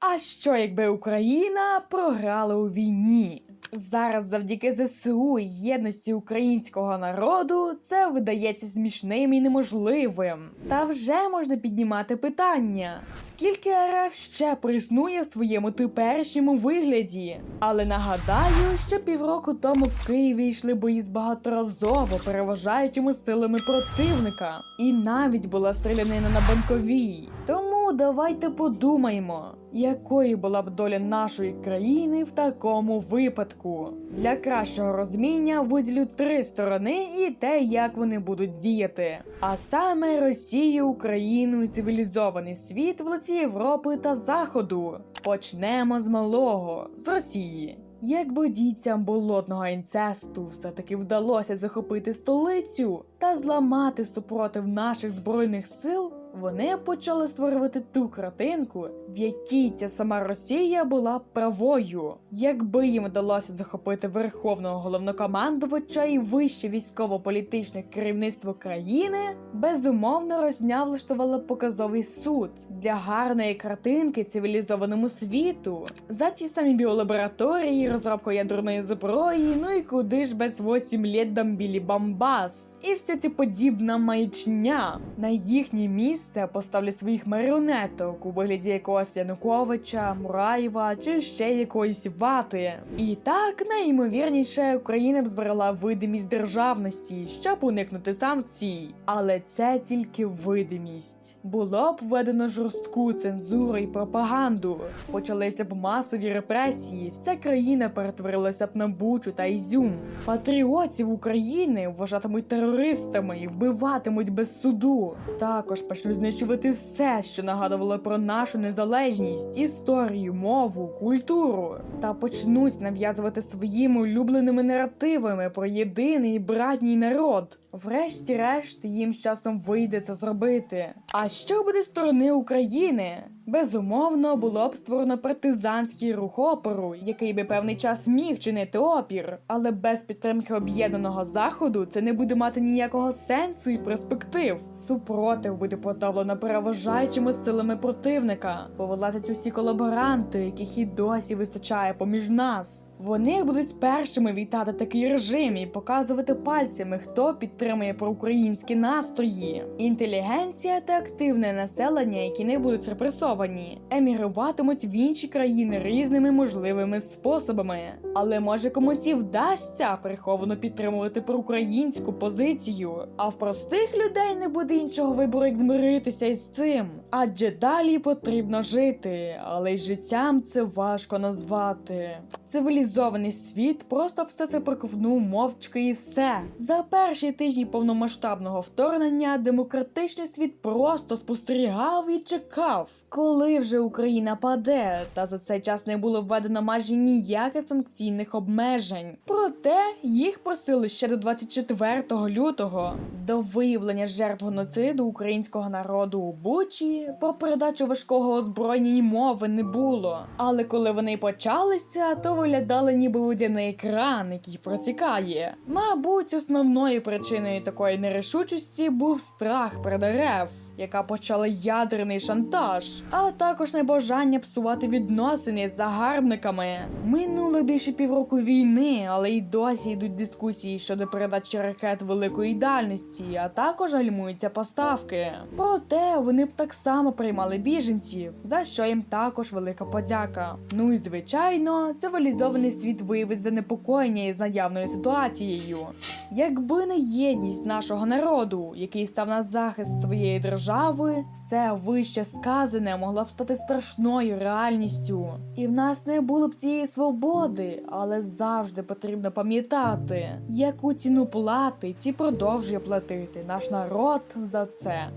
А що якби Україна програла у війні? Зараз завдяки ЗСУ і єдності українського народу це видається смішним і неможливим. Та вже можна піднімати питання: скільки РФ ще проіснує в своєму теперішньому вигляді? Але нагадаю, що півроку тому в Києві йшли бої з багаторазово переважаючими силами противника, і навіть була стрілянина на банковій. Тому давайте подумаємо, якою була б доля нашої країни в такому випадку. Для кращого розуміння виділю три сторони і те, як вони будуть діяти. А саме Росію, Україну і цивілізований світ в лиці Європи та Заходу. Почнемо з малого з Росії. Якби дітям болотного інцесту все-таки вдалося захопити столицю та зламати супротив наших збройних сил, вони почали створювати ту картинку, в якій ця сама Росія була правою. Якби їм вдалося захопити верховного головнокомандувача і вище військово-політичне керівництво країни, безумовно Росня влаштувала показовий суд для гарної картинки цивілізованому світу за ті самі біолабораторії, розробку ядерної зброї, ну і куди ж без 8 літ дамбілі бамбас. І вся ця подібна маячня на їхнє місце поставлять своїх маріонеток у вигляді якогось Януковича, Мураєва чи ще якоїсь вати. І так найімовірніше Україна б збирала видимість державності, щоб уникнути санкцій. Але це тільки видимість. Було б введено жорстку цензуру і пропаганду. Почалися б масові репресії, вся країна перетворилася б на бучу та ізюм. Патріотів України вважатимуть терористами і вбиватимуть без суду. Також почнуть знищувати все, що нагадувало про нашу незалежність, історію, мову, культуру, та почнуть нав'язувати своїми улюбленими наративами про єдиний братній народ. Врешті-решт, їм з часом вийде це зробити. А що буде з сторони України? Безумовно, було б створено партизанський рух опору, який би певний час міг чинити опір, але без підтримки об'єднаного заходу це не буде мати ніякого сенсу і перспектив. Супротив буде подавлено переважаючими силами противника. Повилазять усі колаборанти, яких і досі вистачає поміж нас. Вони будуть першими вітати такий режим і показувати пальцями, хто підтримує проукраїнські настрої. Інтелігенція та активне населення, які не будуть репресовані, емігруватимуть в інші країни різними можливими способами. Але може комусь і вдасться приховано підтримувати проукраїнську позицію. А в простих людей не буде іншого вибору, як змиритися із цим. Адже далі потрібно жити, але й життям це важко назвати. Цивілізований світ просто все це проковнув мовчки і все. За перші тижні повномасштабного вторгнення демократичний світ просто спостерігав і чекав, коли вже Україна паде, та за цей час не було введено майже ніяких санкційних обмежень. Проте їх просили ще до 24 лютого. До виявлення жертв геноциду українського народу у Бучі про передачу важкого озброєння й мови не було. Але коли вони почалися, то виглядали ніби водяний кран, який протікає. Мабуть, основною причиною такої нерішучості був страх перед РФ, яка почала ядерний шантаж, а також небажання псувати відносини з загарбниками. Минуло більше півроку війни, але й досі йдуть дискусії щодо передачі ракет великої дальності, а також гальмуються поставки. Проте вони б так само приймали біженців, за що їм також велика подяка. Ну і звичайно, цивілізований світ виявить занепокоєння із наявною ситуацією. Якби не єдність нашого народу, який став на захист своєї держави, все вище сказане могло б стати страшною реальністю. І в нас не було б цієї свободи, але завжди потрібно пам'ятати, яку ціну платить і продовжує платити наш народ за це.